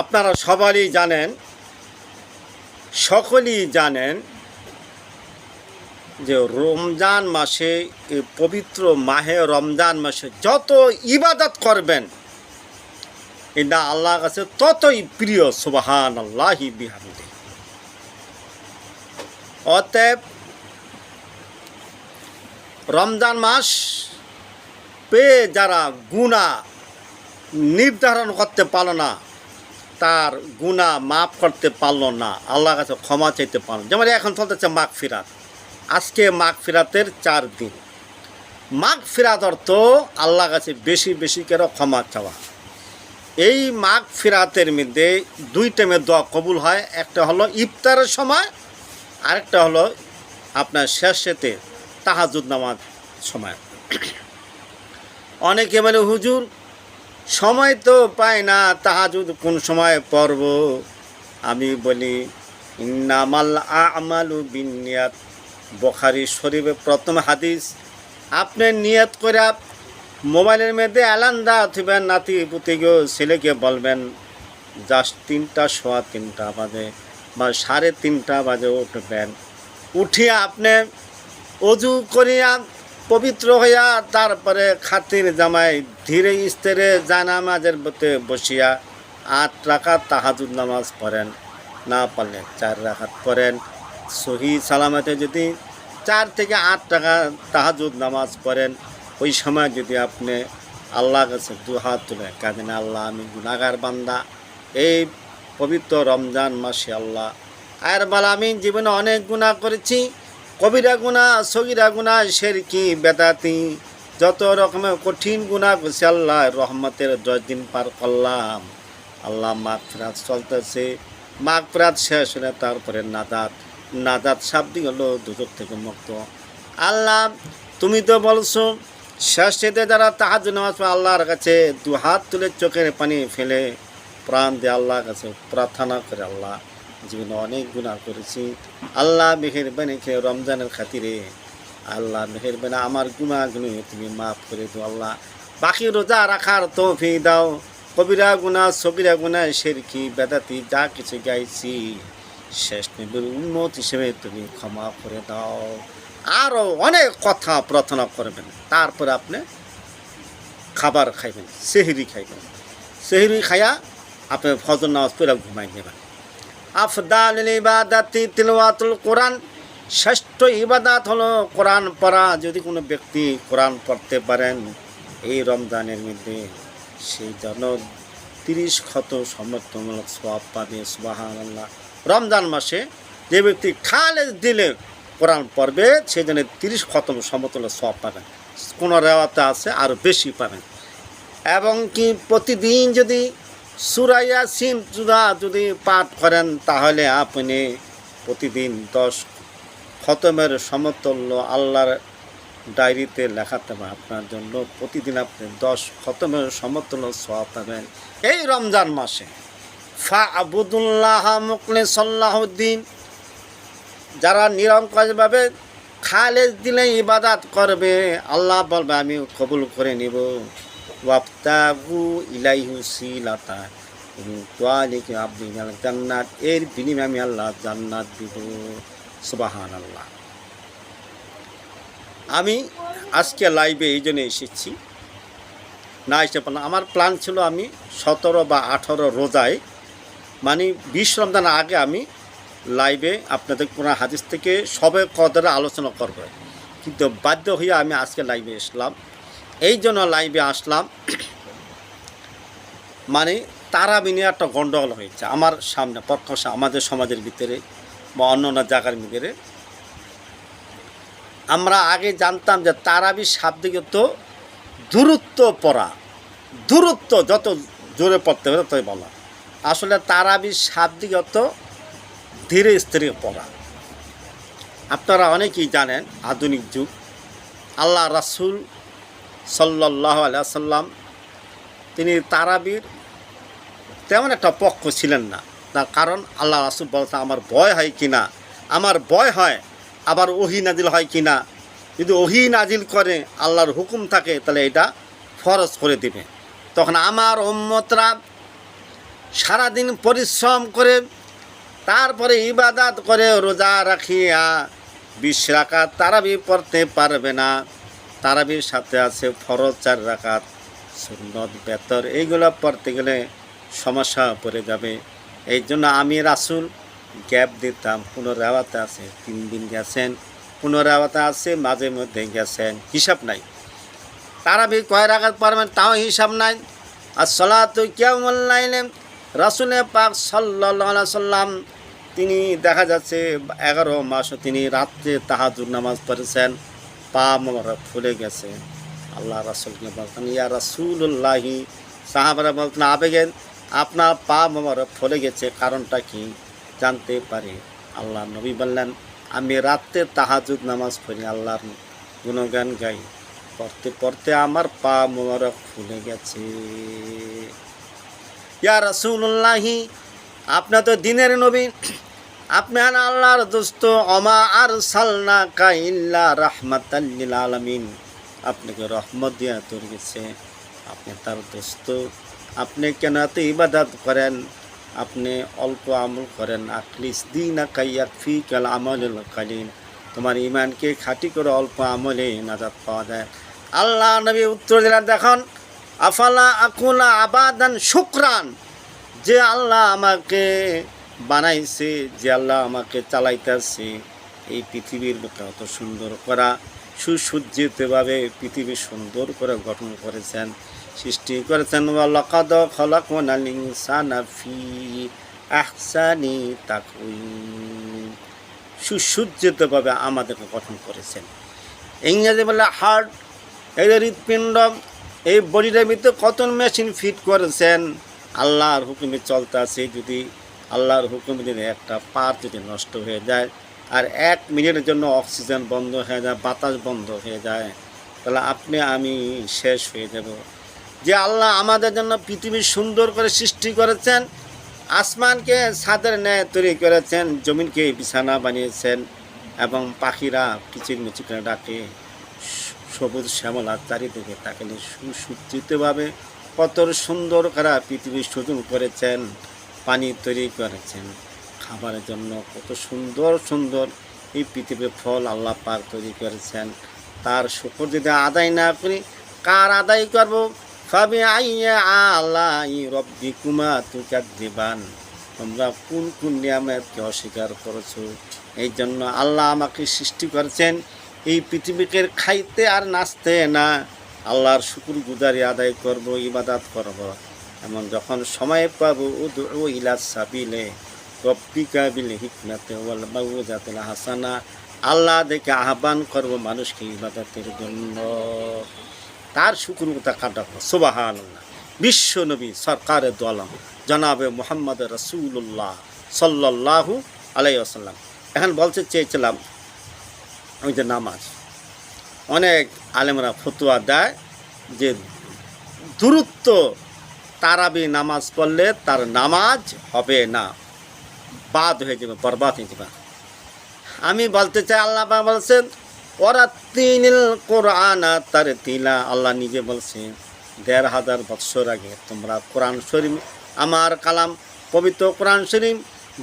আপনারা সবারই জানেন, সকলেই জানেন যে রমজান মাসে পবিত্র মাহে রমজান মাসে যত ইবাদত করবেন, এটা আল্লাহ কাছে ততই প্রিয় সুবাহান আল্লাহি বিহামদি। অতএব রমজান মাস পেয়ে যারা গুণা নির্ধারণ করতে পারল না তার গুণা মাফ করতে পারল না, আল্লাহর কাছে ক্ষমা চাইতে পারল যেমন এখন চলতেছে মাঘ ফিরাত আজকে মাঘ ফিরাতের চার দিন। মাঘ ফিরাত অর্থ আল্লাহর কাছে বেশি বেশি করে ক্ষমা চাওয়া। এই মাঘ ফিরাতের মধ্যে দুই টাইমে দোয়া কবুল হয়। একটা হলো ইফতারের সময়, আরেকটা হলো আপনার শেষেতে তাহাজুদ নামাজ সময়। অনেকে বলে, হুজুর সময় তো পায় না, তাহাজুদ কোন সময় পড়ব? আমি বলি, ইন্নামাল আমালু বিনিয়াত। বখারি শরীফে প্রথম হাদিস। আপনি নিয়াত করে মোবাইলের মধ্যে অ্যালান দা থিবেন নাতি পুতি গো, ছেলেকে বলবেন, জাস্ট তিনটা, সোয়া তিনটা বাজে বা সাড়ে তিনটা বাজে উঠবেন। উঠিয়া আপনি অজু করিয়া পবিত্র হইয়া তারপরে খাতির জামাই ধীরে স্থিরে জানামাজের মধ্যে বসিয়া আট রাখাত তাহাজুদ নামাজ পড়েন, না পারলে চার রাখাত পড়েন। সহি সালামতে যদি চার থেকে আট টাকা তাহাজুদ নামাজ পড়েন, ওই সময় যদি আপনি আল্লাহ কাছে দু হাত তুলে কাঁদেন, আল্লাহ আমি গুনাগার বান্দা। এই পবিত্র রমজান মাসে আল্লাহ আর বলা আমি জীবনে অনেক গুণা করেছি। কবিরা গুণা, সগিরা গুণা শেরকি বেদাতি যত রকমের কঠিন গুণা করছি আল্লাহ, রহমতের দশ দিন পার করলাম। আল্লাহ মাঘ ফেরাত চলতেছে। মাঘ ফেরাত শেষ হলে তারপরে নাদাত নাদাত শাব্দি হলো দুদক থেকে মুক্ত। আল্লাহ, তুমি তো বলছো, শেষ শেষেতে যারা তাহাজ নামাজ আল্লাহর কাছে দু হাত তুলে চোখের পানি ফেলে, প্রাণ দিয়ে আল্লাহর কাছে প্রার্থনা করে আল্লাহ। জীবনে অনেক গুণা করেছি। আল্লাহ মেহেরবানি খেয়ে রমজানের খাতিরে। আল্লাহ মেহেরবানি, আমার গুণাগুলি তুমি মাফ করে দাও আল্লাহ। বাকি রোজা রাখার তৌফি দাও। কবিরা গুণা সবিরা গুণা শেরকি বেদাতি, যা কিছু গাইছি। শেষ নবীর উন্মত হিসেবে তুমি ক্ষমা করে দাও। আরও অনেক কথা প্রার্থনা করবেন। তারপরে আপনি খাবার খাইবেন, সেহরি খাইবেন। সেহরি খাইয়া আপনি ফজর নামাজ পড়ে ঘুমাই নেবেন। আফদাল ইবাদাতি তিলওয়াতুল কোরআন। শ্রেষ্ঠ ইবাদাত হলো কোরআন পড়া। যদি কোনো ব্যক্তি কোরআন পড়তে পারেন, এই রমজানের মধ্যে সেই জন্য তিরিশ ক্ষত সমর্থমূলক সব পাবে আল্লাহ রমজান মাসে যে ব্যক্তি খালে দিলে কোরআন পড়বে সেই জন্য তিরিশ খতম সমতুল্য সব পাবেন কোনো রেওয়াতে আছে আরও বেশি পাবেন। এবং কি প্রতিদিন যদি সুরাইয়া সিম চুদা যদি পাঠ করেন, তাহলে আপনি প্রতিদিন দশ খতমের সমতুল্য আল্লাহর ডায়েরিতে লেখাতে হবে আপনার জন্য। প্রতিদিন আপনি দশ খতমের সমতুল্য সব পাবেন। এই রমজান মাসে ফা আবুদুল্লাহ মুকলে সাল্লাহদ্দিন যারা নিরঙ্কাশভাবে খালেজ দিলে ইবাদাত করবে, আল্লাহ বলবে, আমি কবুল করে নিব। ওয়াপ্তাবু ইলাইহু সিলাতা তোয়ালিকে আপনি জান্নাত। এর বিনিময়ে আমি আল্লাহ জান্নাত দিব। সুবাহান আল্লাহ আমি আজকে লাইভে এই জন্য এসেছি। না, এসে আমার প্ল্যান ছিল আমি সতেরো বা আঠারো রোজায় মানে বিশ রমজান আগে আমি লাইভে আপনাদের কোনো হাদিস থেকে সবে কদরে আলোচনা করব। কিন্তু বাধ্য হয়ে আমি আজকে লাইভে আসলাম এই জন্য লাইভে আসলাম। মানে তারা বিনিয়ে একটা গণ্ডগোল হয়েছে আমার সামনে প্রকাশ আমাদের সমাজের ভিতরে বা অন্য অন্য জায়গার ভিতরে। আমরা আগে জানতাম যে তারাবি শাব্দিগত দূরত্ব পড়া, দূরত্ব যত জোরে পড়তে হবে ততই বলা আসলে তারাবি শাব্দিগত ধীরে স্থিরে পড়া। আপনারা অনেকেই জানেন আধুনিক যুগ। আল্লাহ রাসুল সাল্লাহ আলিয়াল্লাম তিনি তারাবির তেমন একটা পক্ষ ছিলেন না। তার কারণ আল্লাহ রাসুল বলতে আমার ভয় হয় কি না? আমার ভয় হয় আবার ওহি নাজিল হয় কি না? যদি ওহি নাজিল করে, আল্লাহর হুকুম থাকে, তাহলে এটা ফরজ করে দিবে। তখন আমার ওম্মতরা সারাদিন পরিশ্রম করে, তারপরে ইবাদাত করে রোজা রাখিয়া বিশ রাকাত তারাবি পড়তে পারবে না। তারাবির সাথে আছে ফরজ চার রাকাত, সুন্নত, বেতর, এইগুলো পড়তে গেলে সমস্যা পড়ে যাবে। এই জন্য আমি রাসুল গ্যাপ দিতাম, পুনরাওয়াতে আছে, তিন দিন গেছেন, পুনরাওয়াতে আছে, মাঝে মধ্যে গেছেন, হিসাব নাই। তারাবি কয় রাখাত পারবেন তাও হিসাব নাই। আর সলাত কেমন লাইনে রাসুলে পাক সাল্লাহ সাল্লাম, তিনি দেখা যাচ্ছে এগারো মাসও তিনি রাত্রে তাহাজুর নামাজ পড়েছেন। পা মোবারক ফুলে গেছে। আল্লাহ রাসুলকে বলতেন, ইয়া রাসুল্লাহি সাহাবারা বলতেন আবেগেন আপনার পা মোবারক ফুলে গেছে, কারণটা কি? জানতে পারি। আল্লাহ নবী বললেন, আমি রাত্রে তাহাজুদ নামাজ পড়ি, আল্লাহর গুণগান গাই। পড়তে পড়তে আমার পা মোবারক ফুলে গেছে। ইয়া রাসুল্লাহি আপনার তো দিনের নবী আপনি হন আল্লাহর দোস্ত, অমা আর সালনা কাইল্লা রাহমাতাল্লিল আলামিন। আপনাকে রহমত দিয়া তোর গেছে। আপনি তার দোস্ত। আপনি কেন এত ইবাদত করেন? আপনি অল্প আমল করেন। আকলিস দিন কাইয়াক ফি কাল আমল কালীন তোমার ইমানকে খাটি করে অল্প আমলে নাজাত পাওয়া যায়। আল্লাহ নবী উত্তর দিলেন, দেখুন, আফালা আকুলা আবাদান শুক্রান? যে আল্লাহ আমাকে বানাইছে, যে আল্লাহ আমাকে চালাইতেছে। এই পৃথিবীর বুকে অত সুন্দর করা, সুসজ্জিতভাবে পৃথিবী সুন্দর করে গঠন করেছেন, সৃষ্টি করেছেন। খলাকনাল ইনসানা ফি সুসজ্জিতভাবে আমাদেরকে গঠন করেছেন। ইংরেজি বলে হার্ট, এই হৃৎপিণ্ড, এই বডিটার ভিতরে কত মেশিন ফিট করেছেন, আল্লাহর হুকুমে চলতে আছে যদি আল্লাহর হুকুমে যদি একটা পার যদি নষ্ট হয়ে যায়, আর এক মিনিটের জন্য অক্সিজেন বন্ধ হয়ে যায়, বাতাস বন্ধ হয়ে যায়, তাহলে আপনি, আমি শেষ হয়ে যাব। যে আল্লাহ আমাদের জন্য পৃথিবী সুন্দর করে সৃষ্টি করেছেন, আসমানকে ছাদের ন্যায় তৈরি করেছেন, জমিনকে বিছানা বানিয়েছেন, এবং পাখিরা কিচির মিচির করে ডাকে, সবুজ শ্যামলা চারিদিকে তাকালে সুসজ্জিতভাবে কত সুন্দর করা পৃথিবী সুযোগ করেছেন। পানি তৈরি করেছেন। খাবারের জন্য কত সুন্দর সুন্দর এই পৃথিবীর ফল আল্লাহ পাক তৈরি করেছেন। তার শুকর যদি আদায় না করি, কার আদায় করব? ফাবি আইয়া আল্লাহ রব্বি কুমা তুকার দিবান তোমরা কোন কোন নিয়ামতকে অস্বীকার করেছ? এই জন্য আল্লাহ আমাকে সৃষ্টি করেছেন এই পৃথিবীকে খাইতে আর নাচতে না। আল্লাহর শুকুর গুজারি আদায় করব, ইবাদাত করব। এমন যখন সময় পাবো ও ইলা সাবিলে, রব্বিকা বিল হিকমাতে ওয়াল মাউজাতিল হাসানা। আল্লাহ দেখে আহ্বান করব মানুষকে ইবাদতের জন্য। তার শুক্রতা কাটা সুবাহান বিশ্ব নবী সরকারের দলম জনাবে মোহাম্মদ রসুল্লাহ সাল্লাহু আলাই আসাল্লাম এখন বলতে চেয়েছিলাম, ওই যে নামাজ। অনেক আলেমরা ফতুয়া দেয় যে, দূরত্ব তারাবি নামাজ পড়লে তার নামাজ হবে না। বাদ হয়ে যাবে, বরবাদ হয়ে যাবে। আমি বলতে চাই, আল্লাহ বলছেন, ওরা তিনিল কোরআন তার তিলা। আল্লাহ নিজে বলছেন, দেড় হাজার বৎসর আগে তোমরা কোরআন শরীফ, আমার কালাম, পবিত্র কোরআন শরীফ,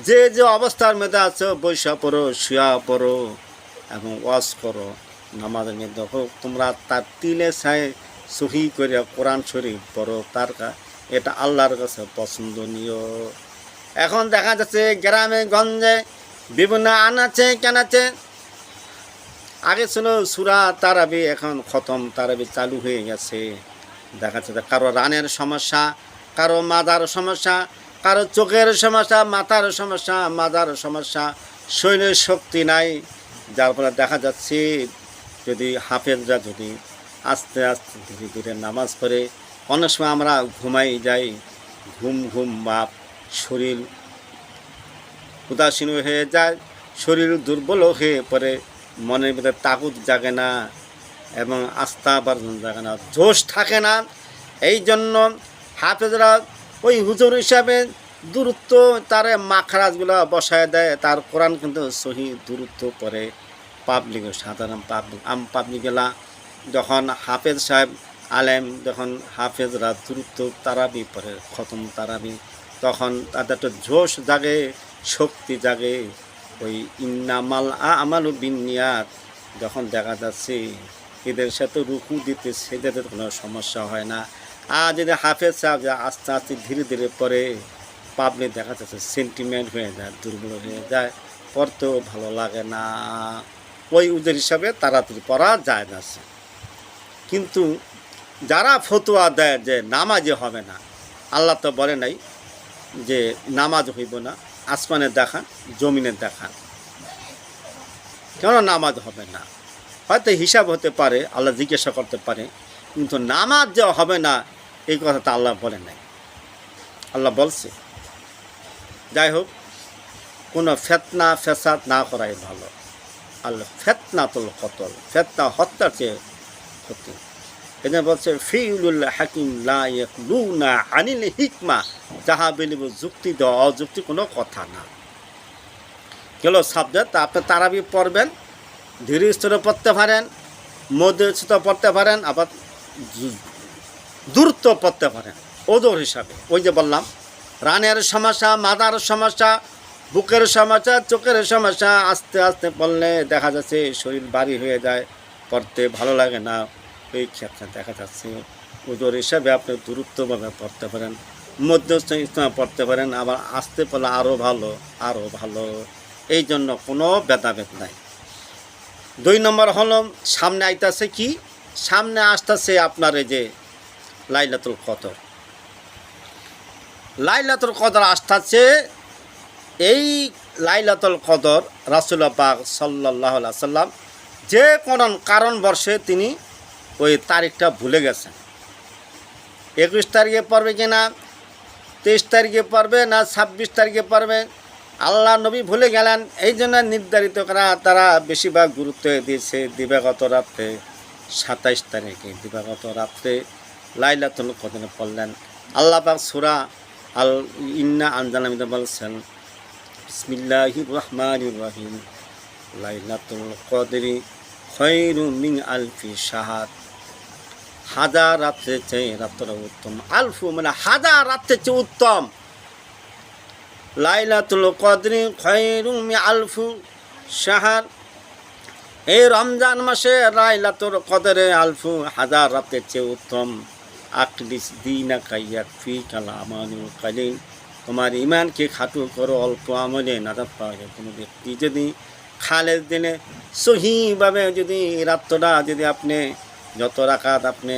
যে যে অবস্থার মধ্যে আছো, বৈশা পড়ো, শুয়া পড়ো এবং ওয়াজ করো, নামাজের মধ্যে হোক, তোমরা তার তিলে ছায় সহি করে কোরআন শরীফ পড়ো, তার কা- এটা আল্লাহর কাছে পছন্দনীয়। এখন দেখা যাচ্ছে গ্রামে, গঞ্জে বিভিন্ন আনাচে, কেনাচে। আগে ছিল সুরা তারাবি, এখন খতম তারাবি চালু হয়ে গেছে। দেখা যাচ্ছে কারও রানের সমস্যা, কারও মাদার সমস্যা, কারও চোখের সমস্যা, মাথার সমস্যা মাদার সমস্যা শরীরের শক্তি নাই। যার ফলে দেখা যাচ্ছে যদি হাফেজরা যদি আস্তে আস্তে ধীরে ধীরে নামাজ পড়ে অনেক সময় আমরা ঘুমাই যাই, ঘুম ঘুম বাপ, শরীর উদাসীন হয়ে যায়, শরীর দুর্বল হয়ে পড়ে, মনের ভিতরে তাগুদ জাগে না এবং আস্থা বর্জন জাগে না, জোশ থাকে না। এই জন্য হাফেজরা ওই হুজুর হিসাবে দূরত্ব তার মাখরাজগুলো বসায় দেয়, তার কোরআন কিন্তু সহি দূরত্ব পরে পাবলিক, সাধারণ পাবলিক, আম পাবলিকগুলা যখন হাফেজ সাহেব আলেম যখন হাফেজরা দূরত্ব তারাবি পরে, খতম তারাবি, তখন তাদের একটা জোশ জাগে, শক্তি জাগে। ওই ইন্নামাল আমালু বিনিয়াত যখন দেখা যাচ্ছে, এদের সাথে রুকু দিতে সেদের কোনো সমস্যা হয় না। আর যদি হাফেজ সাহেব যা আস্তে আস্তে ধীরে ধীরে পরে পাবলে দেখা যাচ্ছে সেন্টিমেন্ট হয়ে যায়, দুর্বল হয়ে যায়, পড়তেও ভালো লাগে না। ওই উদের হিসাবে তাড়াতাড়ি পড়া যায় না। কিন্তু যারা ফতুয়া দেয় যে নামাজে হবে না, আল্লাহ তো বলে নাই যে নামাজ হইব না আসমানের দেখান জমিনের দেখান কেন নামাজ হবে না? হয়তো হিসাব হতে পারে, আল্লাহ জিজ্ঞাসা করতে পারে, কিন্তু নামাজ যে হবে না, এই কথা তো আল্লাহ বলে নাই। আল্লাহ বলছে, যাই হোক, কোনো ফেতনা ফেসাদ না করাই ভালো। আল্লাহ ফেতনা তোল কতল, ফেতনা হত্যার চেয়ে ক্ষতি। এখানে বলছে, ফিউলুল হাকিম লা ইয়াকলুনা আনিল হিকমা। যাহা বলিব যুক্তি দেওয়া অযুক্তি কোনো কথা না। গেল সাবজেক্ট আপনি তারাবি পড়বেন, ধীরে স্তরে পড়তে পারেন মধ্যে স্তরে পড়তে পারেন, আবার জু- দ্রুত পড়তে পারেন। ওদর হিসাবে। ওই যে বললাম, রানের সমস্যা, মাদার সমস্যা, বুকের সমস্যা, চোখের সমস্যা, আস্তে আস্তে পড়লে দেখা যাচ্ছে শরীর ভারী হয়ে যায়, পড়তে ভালো লাগে না। এই ক্ষেত্রে দেখা যাচ্ছে, ওজোর হিসাবে আপনি দূরত্বভাবে পড়তে পারেন, মধ্যস্থ ইসলামে পড়তে পারেন, আবার আসতে পারলে আরও ভালো আরও ভালো। এই জন্য কোনো ভেদাভেদ নাই। দুই নম্বর হলো, সামনে আইতাছে কি? সামনে আসতেছে আপনার এই যে লাইলাতুল কদর। লাইলাতুল কদর আসতেছে, এই লাইলাতুল কদর রাসুল্লাহ পাক সাল্লাহ সাল্লাম যে কোনো কারণবর্ষে তিনি ওই তারিখটা ভুলে গেছেন একুশ তারিখে পড়বে কি না, তেইশ তারিখে পড়বে না, ছাব্বিশ তারিখে পড়বে আল্লাহ নবী ভুলে গেলেন। এই জন্য নির্ধারিত করা, তারা বেশিরভাগ গুরুত্ব দিয়েছে দিবাগত রাত্রে সাতাইশ তারিখে, দিবাগত রাত্রে লাইলাতুল কদরে পড়লেন। আল্লাহ পাক সুরা আল ইন্না আনজানামিদা বলছেন, বিসমিল্লাহির রহমানির রহিম, লাইলাতুল কদরি খৈরু মিন আলফি শাহাদ। হাজার রাত্রের চেয়ে রাত্র উত্তম। আলফু মানে হাজার রাত্রের চেয়ে উত্তম। লাইলাতুল কদরি খৈরু মি আলফু শাহার। এই রমজান মাসে লাইলাতুল কদরে আলফু হাজার রাতের চেয়ে উত্তম। আকলিস দিনা কাইয়া ফি কালামানুল কালিন তোমার ইমানকে খাটু করো, অল্প আমলে নাজাত পাওয়া যায়। কোনো ব্যক্তি যদি খালের দিনে সহিভাবে যদি রাত্রটা যদি আপনি যত রাকাত আপনি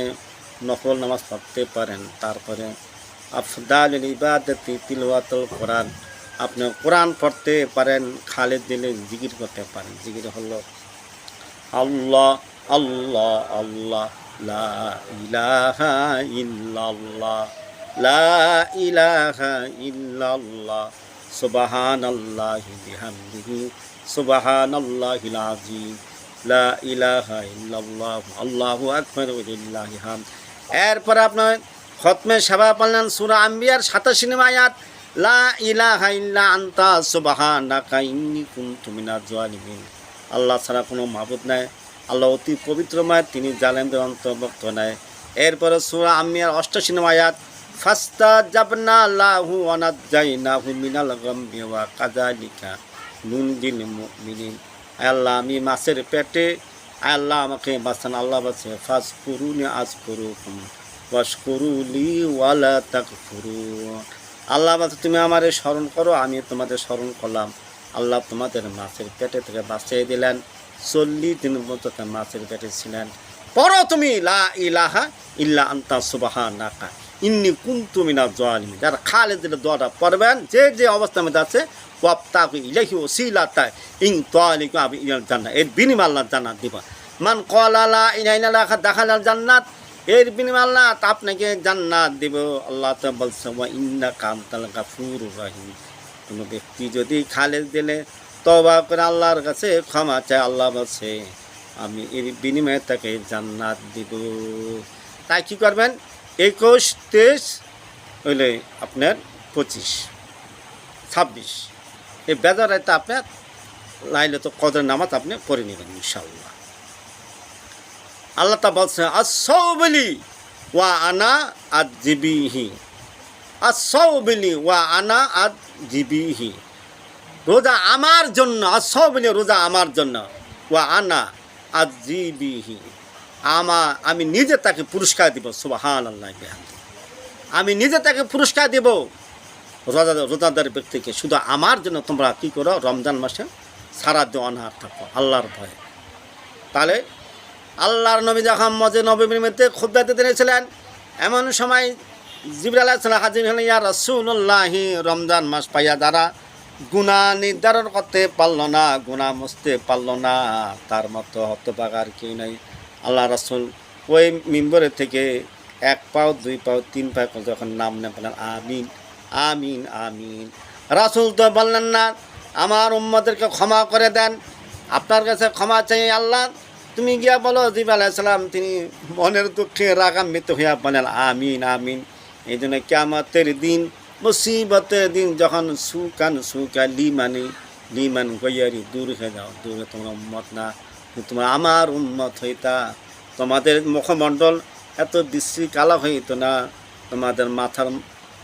নকল নামাজ পড়তে পারেন, তারপরে আফদাল ইবাদতি তিলওয়াতুল কোরআন আপনি কোরআন পড়তে পারেন খালের দিলে জিকির করতে পারেন। জিকির হলো আল্লাহ আল্লাহ আল্লাহ, লা ইলাহা ইল্লাল্লাহ, লা ইলাহা লা এরপর আপনার খতমে সেবা পাললেন সূরা আম্বিয়ার 87 নম্বর আয়াত, লা আনতা আল্লাহ ছাড়া কোনো মাবুদ নাই, আল্লাহ অতি পবিত্র পবিত্রময় তিনি জালেমদের অন্তর্ভুক্ত নেয় এরপরে সুরা আমিয়ার নম্বর আয়াত ফাস্তা জাবনা লাহু অনাজ্জাইনাহু মিনাল গাম্বি ওয়া কাযালিকা নুনজিল মুমিনিন। আল্লাহ, আমি মাছের পেটে আল্লাহ আমাকে বাঁচান, আল্লাহ বাঁচে ফাস করুনি আজ করুকুম ওয়াস করুলি ওয়ালা তাক আল্লাহ বাঁচে তুমি আমারে স্মরণ করো, আমি তোমাদের স্মরণ করলাম। আল্লাহ তোমাদের মাছের পেটে থেকে বাঁচিয়ে দিলেন, চল্লিশ দিন মতো মাছের পেটে ছিলেন। পড়ো তুমি, লা ইলাহা ইল্লা আন্তা সুবাহা নাকা ইন্নি কুন্তু মিনা জোয়ালিমি যারা খালে দিলে দোয়াটা পড়বেন, যে যে অবস্থা মধ্যে আছে ওয়াপ্তাকু ইলাহি ও সিলাতা ইং তোয়ালিকু আবি ইলাল জান্নাত এর বিনিময় আল্লাহ জান্নাত দিবা। মান কলা লা ইলাহা ইল্লাল্লাহ দেখালাল জান্নাত, এর বিনিময় আল্লাহ আপনাকে জান্নাত দিব। আল্লাহ তো বলছে, ওয়া ইন্না কামতাল গাফুর রহিম। কোনো ব্যক্তি যদি খালেজ দিলে তবা করে আল্লাহর কাছে ক্ষমা চায়, আল্লাহ বলছে, আমি এর বিনিময়ে তাকে জান্নাত দিব। তাই কী করবেন? একুশ, তেইশ হইলে আপনার পঁচিশ, ছাব্বিশ। এই বেজারাইতে আপনার লাইলে তো কদর নামাজ আপনি পড়ে নেবেন ইনশাল্লাহ আল্লাহ তা বলছে আসলি ওয়া আনা আর সৌবিলি ওয়া আনা আর জিবিহি রোজা আমার জন্য আর সৌবিলি রোজা আমার জন্য। ওয়া আনা আর জিবিহি আমা, আমি নিজে তাকে পুরস্কার দিব সুবাহান আল্লাহ। আমি নিজে তাকে পুরস্কার দেব। রোজা রোজাদার ব্যক্তিকে শুধু আমার জন্য তোমরা কী করো? রমজান মাসে সারা দিন অনাহার থাকো, আল্লাহর ভয়ে। তাহলে আল্লাহর নবী যখন মজে নবীর মধ্যে খুদ্া দিতে নিয়েছিলেন এমন সময় জিবর আলাহিসাল্লাম হাজির হলেন, ইয়া রসুল্লাহি রমজান মাস পাইয়া যারা গুণা নির্ধারণ করতে পারল না গুণা মুছতে পারল না, তার মতো হতবাগার কেউ নাই। আল্লাহ রসুল ওই মিম্বরের থেকে এক পাও, দুই পাও, তিন পাও যখন নাম নেন বললেন আমিন। আমিন আমিন। রাসুল তো বললেন না, আমার উম্মদেরকে ক্ষমা করে দেন। আপনার কাছে ক্ষমা চাই আল্লাহ। তুমি গিয়া বলো জিব আলাইসালাম তিনি মনের দুঃখে রাগান্বিত হইয়া বলেন, আমিন আমিন। এই জন্য কেমতের দিন, মুসিবতের দিন, যখন সুকান সুকা, লিমানি, লিমান গইয়ারি দূর হয়ে যাও, দূর তোমরা উম্মত না তোমরা আমার উম্মত হইতা। তোমাদের মুখমণ্ডল এত বিশ্রী কালা হইত না, তোমাদের মাথার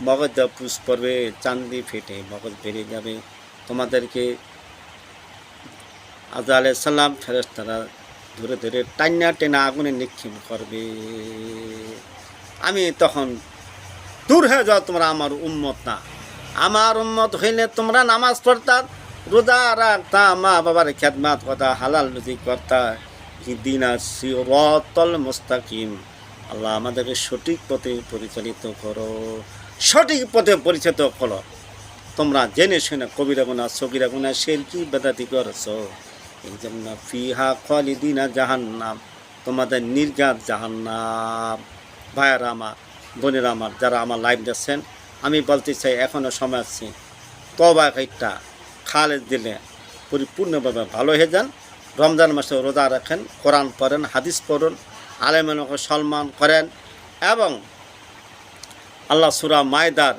মগজ পুষ পড়বে চান্দি ফেটে, মগজ বেরিয়ে যাবে। তোমাদেরকে আজা আলাইসাল্লাম ফেরেস্তারা ধরে ধরে টান্না টেনা আগুনে নিক্ষেপ করবে। আমি তখন দূর হয়ে যাও তোমরা আমার উম্মত না আমার উম্মত হইলে তোমরা নামাজ পড়তা, রোজা রাখতা, মা বাবার খেদমাত কথা, হালাল রুজি করতা। দিনা সিরতল মুস্তাকিম। আল্লাহ আমাদেরকে সঠিক পথে পরিচালিত করো। সঠিক পথে পরিচিত করো তোমরা জেনে শুনে কবিরা গুণা সগিরা গুণা শের কি বেদাতি করছ? এই জন্য ফিহা খালিদিনা জাহান্নাম, তোমাদের নির্গাত জাহান্নাম। ভাইয়ারা আমার বোনেরা আমার যারা আমার লাইভ দেখছেন, আমি বলতে চাই এখনও সময় আছে। তবা একটা খালে দিলে পরিপূর্ণভাবে ভালো হয়ে যান। রমজান মাসে রোজা রাখেন, কোরআন পড়েন, হাদিস পড়ুন আলেমানকে সম্মান করেন এবং আল্লাহ সুরা মায়দার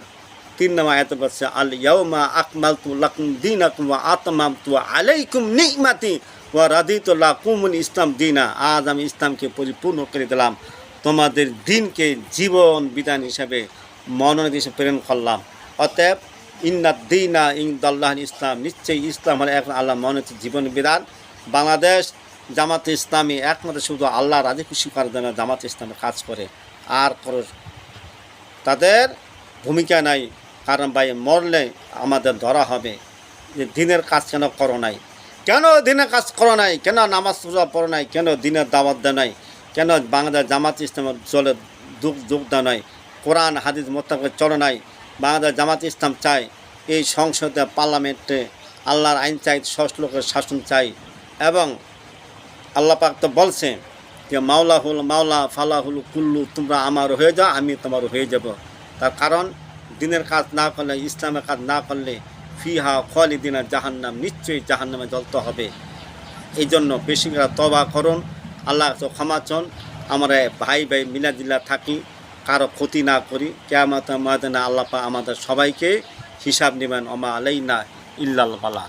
তিন নামা এত বলছে, আল ইয়াউমা আকমাল তু লাকুম দিন আকুম আতমাম তু আলাইকুম নিমাতি ওয়া রাদিতুল্লাহ কুমুল ইসলাম দিনা। আজ আমি ইসলামকে পরিপূর্ণ করে দিলাম। তোমাদের দিনকে জীবন বিধান হিসাবে মনোনীত হিসেবে প্রেরণ করলাম। অতএব ইন্না দিনা ইংদাল্লাহ ইসলাম। নিশ্চয়ই ইসলাম হলে এখন আল্লাহ মনোনীত জীবন বিধান। বাংলাদেশ জামাতে ইসলামী একমাত্র শুধু আল্লাহ রাজি খুশি করার জন্য জামাতে ইসলামে কাজ করে। আর করো তাদের ভূমিকা নাই, কারণ ভাই মরলে আমাদের ধরা হবে যে দিনের কাজ কেন করো নাই? কেন দিনের কাজ করো নাই? কেন নামাজ রোজা পড়ো নাই? কেন দিনের দাওয়াত দেয় নাই? কেন বাংলাদেশ জামাত ইসলামের জলে যোগ যোগ দেয় নাই? কোরআন, হাদিস মোতাবেক চলো নাই? বাংলাদেশ জামাত ইসলাম চাই এই সংসদে, পার্লামেন্টে আল্লাহর আইন চাই, ষষ্ঠ লোকের শাসন চাই এবং আল্লাহ পাক তো বলছে যে মাওলা হুল মাওলা ফালা হুল কুল্লু, তোমরা আমার হয়ে যাও, আমি তোমার হয়ে যাব। তার কারণ, দিনের কাজ না করলে, ইসলামের কাজ না করলে, ফিহা দিনের জাহান্নাম, নিশ্চয়ই জাহান্নামে জ্বলতে হবে। এই জন্য বেশি করে তবা করুন, আল্লাহ ক্ষমা চন। আমরা ভাই ভাই মিলাদিল্লা থাকি, কারও ক্ষতি না করি। কেমন ময়দানে আল্লাহ পাক আমাদের সবাইকে হিসাব নেবেন অমা আলাই না ইল্লাল বালা।